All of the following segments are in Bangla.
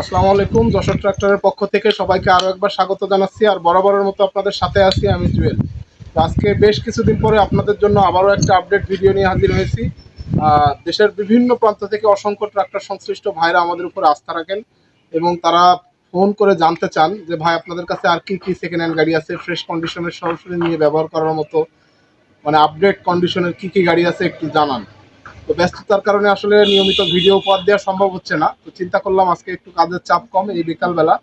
আসসালামু আলাইকুম, যশোর ট্রাক্টরের পক্ষ থেকে সবাইকে আরও একবার স্বাগত জানাচ্ছি আর বরাবরের মতো আপনাদের সাথে আছি আমি জুয়েল। আজকে বেশ কিছুদিন পরে আপনাদের জন্য আবারও একটা আপডেট ভিডিও নিয়ে হাজির হয়েছি। দেশের বিভিন্ন প্রান্ত থেকে অসংখ্য ট্রাক্টর সংশ্লিষ্ট ভাইরা আমাদের উপর আস্থা রাখেন এবং তারা ফোন করে জানতে চান যে, ভাই, আপনাদের কাছে আর কি কি সেকেন্ড হ্যান্ড গাড়ি আছে? ফ্রেশ কন্ডিশনের সরাসরি নিয়ে ব্যবহার করার মতো মানে আপডেট কন্ডিশনের কি কি গাড়ি আছে একটু জানান। তো ব্যস্ততার কারণে আসলে নিয়মিত ভিডিও উপহার দেওয়া সম্ভব হচ্ছে না। তো চিন্তা করলাম আজকে একটু কাজের চাপ কম, এই বিকালবেলা।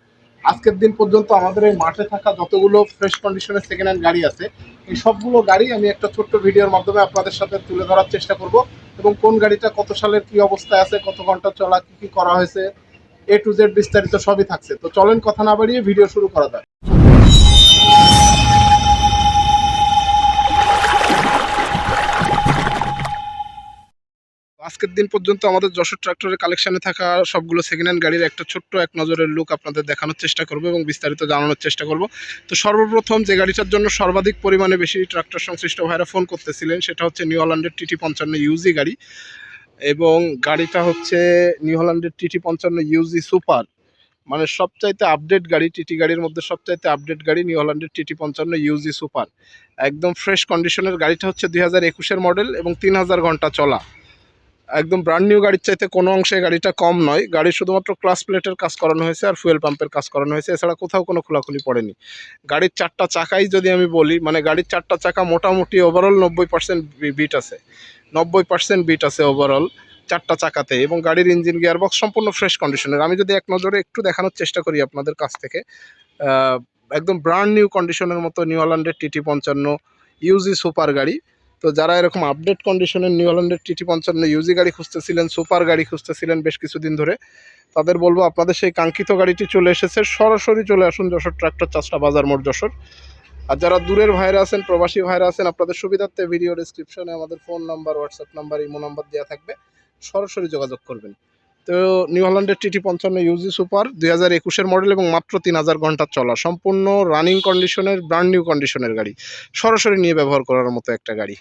আজকের দিন পর্যন্ত আমাদের এই মাঠে থাকা যতগুলো ফ্রেশ কন্ডিশনের সেকেন্ড হ্যান্ড গাড়ি আছে, এই সবগুলো গাড়ি আমি একটা ছোট্ট ভিডিওর মাধ্যমে আপনাদের সাথে তুলে ধরার চেষ্টা করব এবং কোন গাড়িটা কত সালের কি অবস্থায় আছে, কত ঘণ্টা চলা, কি কি করা হয়েছে এ টু জেড বিস্তারিত সবই থাকছে। তো চলেন কথা না বাড়িয়ে ভিডিও শুরু করা যাক। আজকের দিন পর্যন্ত আমাদের যশোর ট্রাক্টরের কালেকশনে থাকা সবগুলো সেকেন্ড হ্যান্ড গাড়ির একটা ছোট্ট এক নজরের লুক আপনাদের দেখানোর চেষ্টা করব এবং বিস্তারিত জানানোর চেষ্টা করব। তো সর্বপ্রথম যে গাড়িটার জন্য সর্বাধিক পরিমাণে বেশি ট্রাক্টর সংশ্লিষ্ট ভাইরা ফোন করতেছিলেন, সেটা হচ্ছে নিউ হল্যান্ডের টিটি পঞ্চান্ন ইউজি গাড়ি এবং গাড়িটা হচ্ছে নিউ হল্যান্ডের টিটি পঞ্চান্ন ইউজি সুপার মানে সবচাইতে আপডেট গাড়ি টিটি গাড়ির মধ্যে সবচাইতে আপডেট গাড়ি নিউ হল্যান্ডের টিটি পঞ্চান্ন ইউজি সুপার একদম ফ্রেশ কন্ডিশনের গাড়িটা হচ্ছে দুই হাজার একুশের মডেল এবং তিন হাজার ঘণ্টা চলা। একদম ব্র্যান্ড নিউ গাড়ির চাইতে কোনো অংশে গাড়িটা কম নয়। গাড়ির শুধুমাত্র ক্লাস প্লেটের কাজ করানো হয়েছে আর ফুয়েল পাম্পের কাজ করানো হয়েছে। এছাড়া কোথাও কোনো খোলাখুলি পড়েনি। গাড়ির চারটা চাকাই যদি আমি বলি মানে গাড়ির চারটা চাকা মোটামুটি ওভারঅল নব্বই পার্সেন্ট বিট আছে। নব্বই পার্সেন্ট বিট আছে ওভারঅল চারটা চাকাতে এবং গাড়ির ইঞ্জিন গিয়ারবক্স সম্পূর্ণ ফ্রেশ কন্ডিশনের আমি যদি এক নজরে একটু দেখানোর চেষ্টা করি আপনাদের কাছ থেকে একদম ব্র্যান্ড নিউ কন্ডিশনের মতো নিউ হল্যান্ডের টিটি পঞ্চান্ন ইউজি সুপার গাড়ি। তো যারা এরকম আপডেট কন্ডিশনের নিউ হল্যান্ডের টিটি পঞ্চান্ন ইউজি গাড়ি খুঁজতেছিলেন সুপার গাড়ি খুঁজতেছিলেন বেশ কিছুদিন ধরে, তাদের বলব আপনাদের সেই কাঙ্ক্ষিত গাড়িটি চলে এসেছে। সরাসরি চলে আসুন যশোর ট্রাক্টর চাষটা বাজার মোড় যশোর। আর যারা দূরের ভাইরা আছেন, প্রবাসী ভাইরা আছেন, আপনাদের সুবিধার্থে ভিডিও ডিসক্রিপশনে আমাদের phone number WhatsApp number imo number দেওয়া থাকবে। সরাসরি যোগাযোগ করবেন। তো নিউ হল্যান্ডের টিটি পঞ্চান্ন ইউজি সুপার দুই হাজার একুশের মডেল এবং মাত্র তিন হাজার ঘণ্টা চলা। সম্পূর্ণ রানিং কন্ডিশনের ব্র্যান্ড নিউ কন্ডিশনের গাড়ি। সরাসরি নিয়ে ব্যবহার করার মতো একটা গাড়ি।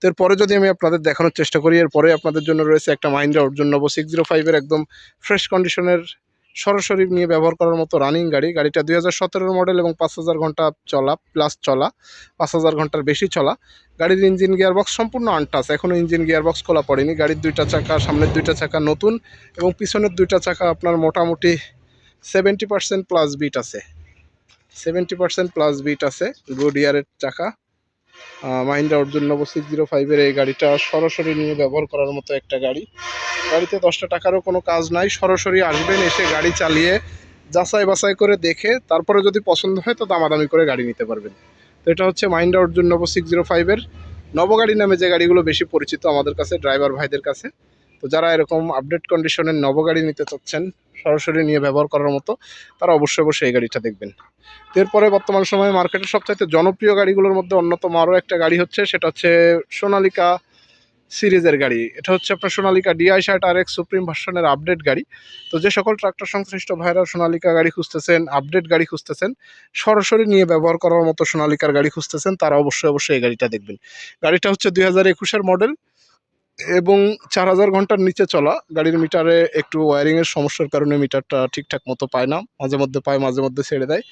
তো এরপরে যদি আমি আপনাদের দেখানোর চেষ্টা করি, এরপরে আপনাদের জন্য রয়েছে একটা Mahindra Arjun Novo six zero ফাইভের একদম ফ্রেশ কন্ডিশনের সরাসরি নিয়ে ব্যবহার করার মতো রানিং গাড়ি। গাড়িটা দুই হাজার মডেল এবং পাঁচ হাজার ঘণ্টা চলা প্লাস চলা, পাঁচ হাজার ঘণ্টার বেশি চলা। গাড়ির ইঞ্জিন গিয়ারবক্স সম্পূর্ণ আনটাস এখনও ইঞ্জিন গিয়ারবক্স খোলা পড়েনি। গাড়ির দুইটা চাকা, সামনের দুইটা চাকা নতুন এবং পিছনের দুইটা চাকা আপনার মোটামুটি সেভেন্টি পার্সেন্ট প্লাস বিট আছে। সেভেন্টি পার্সেন্ট প্লাস বিট আছে গুড ইয়ারের চাকা। মাহিন্দ্রা অর্জুন নব সিক্স জিরো ফাইভের এই গাড়িটা সরাসরি নিয়ে ব্যবহার করার মতো একটা গাড়ি। গাড়িতে দশটা টাকারও কোনো কাজ নাই, সরাসরি আসবেন, এসে গাড়ি চালিয়ে যাচাই বাছাই করে দেখে, তারপরে যদি পছন্দ হয় তো দামাদামি করে গাড়ি নিতে পারবেন। তো এটা হচ্ছে মাহিন্দ্রা অর্জুন নব সিক্স জিরো ফাইভের নবগাড়ি নামে যে গাড়িগুলো বেশি পরিচিত আমাদের কাছে ড্রাইভার ভাইদের কাছে। তো যারা এরকম আপডেট কন্ডিশনের নবগাড়ি নিতে চাচ্ছেন সরাসরি নিয়ে ব্যবহার করার মতো, তারা অবশ্যই অবশ্যই এই গাড়িটা দেখবেন। এরপরে বর্তমান সময়ে মার্কেটের সবচাইতে জনপ্রিয় গাড়িগুলোর মধ্যে অন্যতম আরও একটা গাড়ি হচ্ছে, সেটা হচ্ছে সোনালিকা সিরিজের গাড়ি। এটা হচ্ছে আপনার সোনালিকা ডিআই শার্ট আর এক্স সুপ্রিম ভার্সনের আপডেট গাড়ি। তো যে সকল ট্রাক্টর সংশ্লিষ্ট ভাইরা সোনালিকা গাড়ি খুঁজতেছেন, আপডেট গাড়ি খুঁজতেছেন, সরাসরি নিয়ে ব্যবহার করার মতো সোনালিকার গাড়ি খুঁজতেছেন, তারা অবশ্যই অবশ্যই এই গাড়িটা দেখবেন। গাড়িটা হচ্ছে দুই হাজার একুশের মডেল এবং চার হাজার ঘণ্টার নিচে চলা গাড়ির মিটারে একটু ওয়ারিংয়ের সমস্যার কারণে মিটারটা ঠিকঠাক মতো পায় না, মাঝে মধ্যে পায়, মাঝে মধ্যে ছেড়ে দেয়।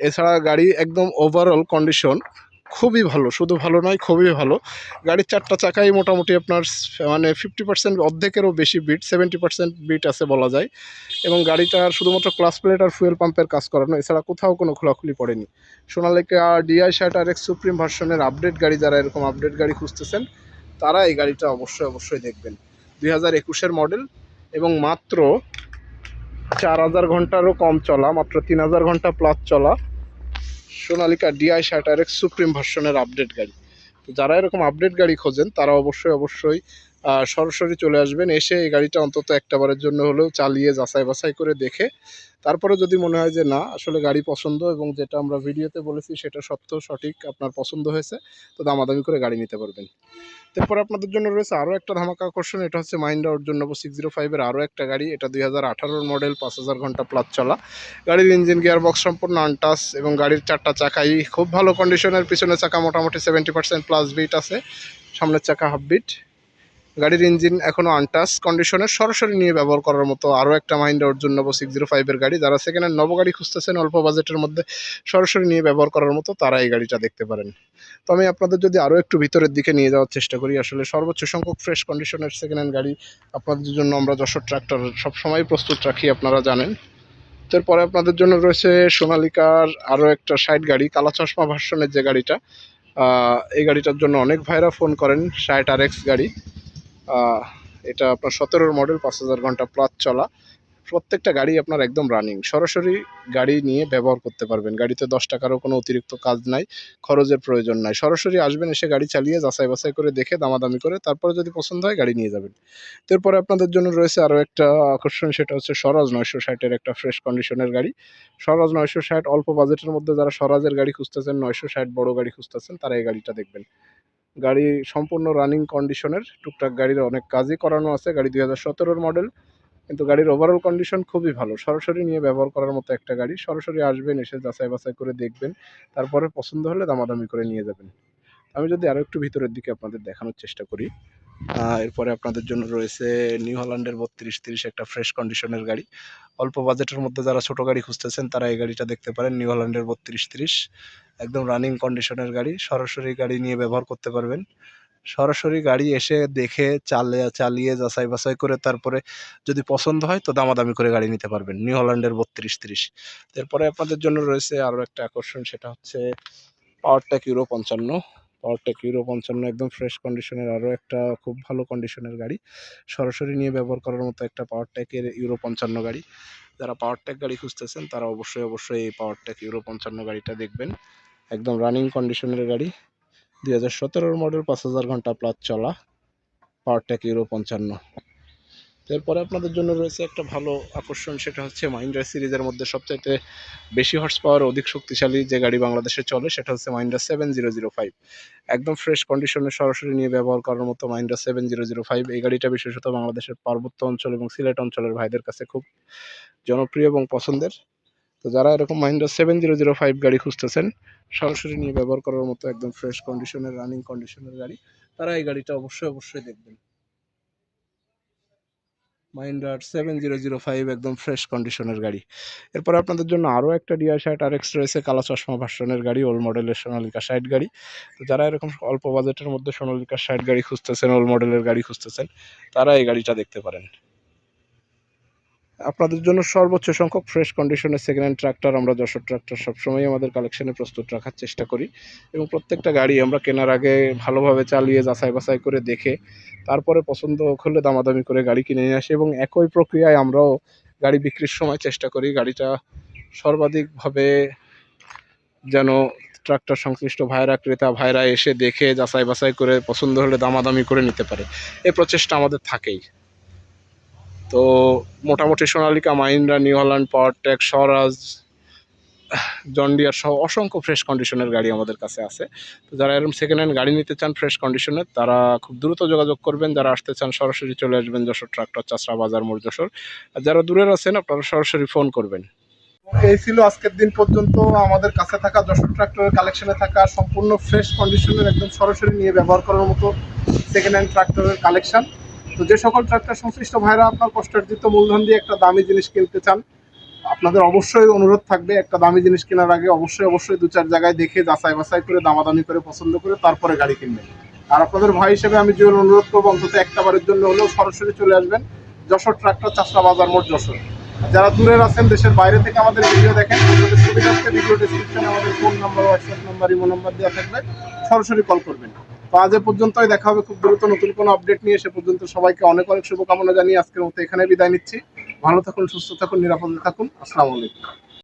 এছাড়া গাড়ি একদম ওভারঅল কন্ডিশন খুবই ভালো, শুধু ভালো নয়, খুবই ভালো। গাড়ির চারটা চাকাই মোটামুটি আপনার মানে ফিফটি পার্সেন্ট অর্ধেকেরও বেশি বিট সেভেন্টি পার্সেন্ট বিট আছে বলা যায়। এবং গাড়িটার শুধুমাত্র ক্লাস প্লেট আর ফুয়েল পাম্পের কাজ করানো, এছাড়া কোথাও কোনো খোলাখুলি পড়েনি। সোনালিকা ডিআই শার্ট আর এক্স সুপ্রিম ভার্সনের আপডেট গাড়ি, যারা এরকম আপডেট গাড়ি খুঁজতেছেন তারা এই গাড়িটা অবশ্যই অবশ্যই দেখবেন। দুই হাজার একুশের মডেল এবং মাত্র চার হাজার ঘন্টারও কম চলা, মাত্র তিন হাজার ঘণ্টা প্লাস চলা সোনালিকা ডিআই শার্টার এক্স সুপ্রিম ভার্সনের আপডেট গাড়ি। তো যারা এরকম আপডেট গাড়ি খোঁজেন, তারা অবশ্যই অবশ্যই সরাসরি চলে আসবেন। এসে এই গাড়িটা অন্তত একটাবারের জন্য হলেও চালিয়ে, যাচাই বাছাই করে দেখে, তারপরে যদি মনে হয় যে না, আসলে গাড়ি পছন্দ এবং যেটা আমরা ভিডিওতে বলেছি সেটা সত্য, সঠিক, আপনার পছন্দ হয়েছে, তো দামাদামি করে গাড়ি নিতে পারবেন। তারপর আপনাদের জন্য রয়েছে আরও একটা ধামাকা আকর্ষণ, এটা হচ্ছে মাইন্ডা অর্জুন নব সিক্স জিরো ফাইভের আরও একটা গাড়ি। এটা দুই হাজার আঠারোর মডেল পাঁচ হাজার ঘণ্টা প্লাস চলা। গাড়ির ইঞ্জিন গিয়ার বক্স সম্পূর্ণ আনটাস এবং গাড়ির চারটা চাকাই খুব ভালো কন্ডিশনের পিছনের চাকা মোটামুটি সেভেন্টি পার্সেন্ট প্লাস বিট আছে, সামনের চাকা হাফ বিট গাড়ির ইঞ্জিন এখনও আনটাস কন্ডিশনে সরাসরি নিয়ে ব্যবহার করার মতো আরও একটা মাইন্ডা অর্জুন নব সিক্স জিরো ফাইভের গাড়ি। যারা সেকেন্ড নব গাড়ি খুঁজতেছেন, অল্প বাজেটের মধ্যে সরাসরি নিয়ে ব্যবহার করার মতো তারা এই গাড়িটা দেখতে পারেন। তো আমি আপনাদের যদি আরও একটু ভিতরের দিকে নিয়ে যাওয়ার চেষ্টা করি, আসলে সর্বোচ্চ সংখ্যক ফ্রেশ কন্ডিশনের সেকেন্ড হ্যান্ড গাড়ি আপনাদের জন্য আমরা যশোর ট্রাক্টর সবসময় প্রস্তুত রাখি, আপনারা জানেন। তো এরপরে আপনাদের জন্য রয়েছে সোনালিকার আরও একটা সাইড গাড়ি, কালা চশমা ভার্সনের যে গাড়িটা এই গাড়িটার জন্য অনেক ভাইরা ফোন করেন, ষাট আর এক্স গাড়ি। এটা আপনার সতেরোর মডেল পাঁচ হাজার ঘণ্টা প্লাস চলা। প্রত্যেকটা গাড়ি আপনার একদম রানিং সরাসরি গাড়ি নিয়ে ব্যবহার করতে পারবেন। গাড়িতে দশ টাকারও কোনো অতিরিক্ত কাজ নাই, খরচের প্রয়োজন নাই। সরাসরি আসবেন, এসে গাড়ি চালিয়ে যাচাই বাছাই করে দেখে, দামাদামি করে, তারপরে যদি পছন্দ হয় গাড়ি নিয়ে যাবেন। এরপরে আপনাদের জন্য রয়েছে আরও একটা আকর্ষণ, সেটা হচ্ছে স্বরাজ নয়শো ষাটের একটা ফ্রেশ কন্ডিশনের গাড়ি। স্বরাজ নয়শো ষাট, অল্প বাজেটের মধ্যে যারা স্বরাজের গাড়ি খুঁজতেছেন, নয়শো ষাট বড় গাড়ি খুঁজতেছেন, তারা এই গাড়িটা দেখবেন। গাড়ি সম্পূর্ণ রানিং কন্ডিশনের টুকটাক গাড়ির অনেক কাজই করানো আছে, গাড়ি দুই হাজার সতেরোর মডেল কিন্তু গাড়ির ওভারঅল কন্ডিশন খুবই ভালো। সরাসরি নিয়ে ব্যবহার করার মতো একটা গাড়ি। সরাসরি আসবেন, এসে যাচাই বাছাই করে দেখবেন। তারপরে পছন্দ হলে দামাদামি করে নিয়ে যাবেন। আমি যদি আরও একটু ভিতরের দিকে আপনাদের দেখানোর চেষ্টা করি। এরপরে আপনাদের জন্য রয়েছে নিউ হল্যান্ডের বত্রিশ, তিরিশ একটা ফ্রেশ কন্ডিশনের গাড়ি। অল্প বাজেটের মধ্যে যারা ছোট গাড়ি খুঁজতেছেন, তারা এই গাড়িটা দেখতে পারেন নিউ হল্যান্ডের বত্রিশ, তিরিশ। একদম রানিং কন্ডিশনের গাড়ি, সরাসরি গাড়ি নিয়ে ব্যবহার করতে পারবেন। সরাসরি গাড়ি এসে দেখে চালে, চালিয়ে যাচাই বাছাই করে তারপরে যদি পছন্দ হয় তো দামাদামি করে গাড়ি নিতে পারবেন নিউ হল্যান্ডের বত্রিশ, তিরিশ। এরপরে আপনাদের জন্য রয়েছে আরও একটা আকর্ষণ, সেটা হচ্ছে পাওয়ারটেক ইউরো পঞ্চান্ন। পাওয়ারটেক ইউরো পঞ্চান্ন একদম ফ্রেশ কন্ডিশনের আরও একটা খুব ভালো কন্ডিশনের গাড়ি। সরাসরি নিয়ে ব্যবহার করার মতো একটা পাওয়ার ট্যাকের ইউরো পঞ্চান্ন গাড়ি। যারা পাওয়ার ট্যাক গাড়ি খুঁজতেছেন, তারা অবশ্যই অবশ্যই এই পাওয়ার ট্যাক ইউরো পঞ্চান্ন গাড়িটা দেখবেন। একদম রানিং কন্ডিশনের গাড়ি। দুই হাজার সতেরোর মডেল পাঁচ হাজার ঘণ্টা প্লাস চলা পাওয়ার ট্যাক ইউরো পঞ্চান্ন এরপরে আপনাদের জন্য রয়েছে একটা ভালো আকর্ষণ, সেটা হচ্ছে মাহিন্দ্রা সিরিজের মধ্যে সবচাইতে বেশি হর্স পাওয়ার অধিক শক্তিশালী যে গাড়ি বাংলাদেশে চলে, সেটা হচ্ছে Mahindra seven zero zero five একদম ফ্রেশ কন্ডিশনে সরাসরি নিয়ে ব্যবহার করার মতো Mahindra seven zero zero five এই গাড়িটা বিশেষত বাংলাদেশের পার্বত্য অঞ্চল এবং সিলেট অঞ্চলের ভাইদের কাছে খুব জনপ্রিয় এবং পছন্দের। তো যারা এরকম Mahindra seven zero zero five গাড়ি খুঁজতেছেন, সরাসরি নিয়ে ব্যবহার করার মতো একদম ফ্রেশ কন্ডিশনের রানিং কন্ডিশনের গাড়ি, তারা এই গাড়িটা অবশ্যই অবশ্যই দেখবেন। মাহিন্দ্রার সেভেন জিরো জিরো ফাইভ একদম ফ্রেশ কন্ডিশনের গাড়ি। এরপর আপনাদের জন্য আরও একটা ডিআর শার্ট আর এক্স রয়েছে কালা চশমা ভার্সনের গাড়ি ওল্ড মডেলের সোনালিকা সাইড গাড়ি। তো যারা এরকম অল্প বাজেটের মধ্যে সোনালিকা সাইড গাড়ি খুঁজতেছেন ওল্ড মডেলের গাড়ি খুঁজতেছেন, তারা এই গাড়িটা দেখতে পারেন। আপনাদের জন্য সর্বোচ্চ সংখ্যক ফ্রেশ কন্ডিশনের সেকেন্ড হ্যান্ড ট্রাক্টর আমরা যশোর ট্রাক্টর সবসময় আমাদের কালেকশনে প্রস্তুত রাখার চেষ্টা করি এবং প্রত্যেকটা গাড়ি আমরা কেনার আগে ভালোভাবে চালিয়ে, যাচাই বাছাই করে দেখে, তারপরে পছন্দ হলে দামাদামি করে গাড়ি কিনে নিয়ে আসি এবং একই প্রক্রিয়ায় আমরাও গাড়ি বিক্রির সময় চেষ্টা করি গাড়িটা সর্বাধিকভাবে যেন ট্রাক্টর সংশ্লিষ্ট ভাইরা, ক্রেতা ভাইরা এসে দেখে, যাচাই বাছাই করে পছন্দ হলে দামাদামি করে নিতে পারে। এই প্রচেষ্টা আমাদের থাকেই। তো মোটামুটি Sonalika, Mahindra, New Holland Powertrac Swaraj John Deere সহ অসংখ্য ফ্রেশ কন্ডিশনের গাড়ি আমাদের কাছে আছে। তো যারা এরকম সেকেন্ড হ্যান্ড গাড়ি নিতে চান ফ্রেশ কন্ডিশনের তারা খুব দ্রুত যোগাযোগ করবেন। যারা আসতে চান, সরাসরি চলে আসবেন যশোর ট্রাক্টর চাষরা বাজার, মোড় যশোর। আর যারা দূরের আছেন, আপনারা সরাসরি ফোন করবেন। এই ছিল আজকের দিন পর্যন্ত। আমাদের কাছে থাকা যশোর ট্রাক্টরের কালেকশনে থাকা সম্পূর্ণ ফ্রেশ কন্ডিশনের একদম সরাসরি নিয়ে ব্যবহার করার মতো সেকেন্ড হ্যান্ড ট্রাক্টরের কালেকশন তো যে সকল ট্রাক্টর সংশ্লিষ্ট ভাইরা আপনার কষ্টার্জিত মূলধন দিয়ে একটা দামি জিনিস কিনতে চান, আপনাদের অবশ্যই অনুরোধ থাকবে একটা দামি জিনিস কেনার আগে অবশ্যই অবশ্যই দু চার জায়গায় দেখে যাচাই বাছাই করে, দামাদামি করে, পছন্দ করে তারপরে গাড়ি কিনবেন। আর আপনাদের ভাই হিসেবে আমি যে অনুরোধ করব, অন্তত একটা বারের জন্য হলেও সরাসরি চলে আসবেন, যশোর ট্রাক্টর চাষরা বাজার মোট যশোর। যারা দূরের আছেন, দেশের বাইরে থেকে আমাদের ভিডিও দেখেন ভিডিও ডিসক্রিপশনে আমাদের phone number WhatsApp number imo number দেওয়া থাকবে, সরাসরি কল করবেন। আজ পর্যন্তই দেখা হবে খুব দ্রুত নতুন কোনো আপডেট নিয়ে। সে পর্যন্ত সবাইকে অনেক অনেক শুভকামনা জানিয়ে আজকের মতো এখানে বিদায় নিচ্ছি। ভালো থাকুন, সুস্থ থাকুন, নিরাপদে থাকুন। আসসালামু আলাইকুম।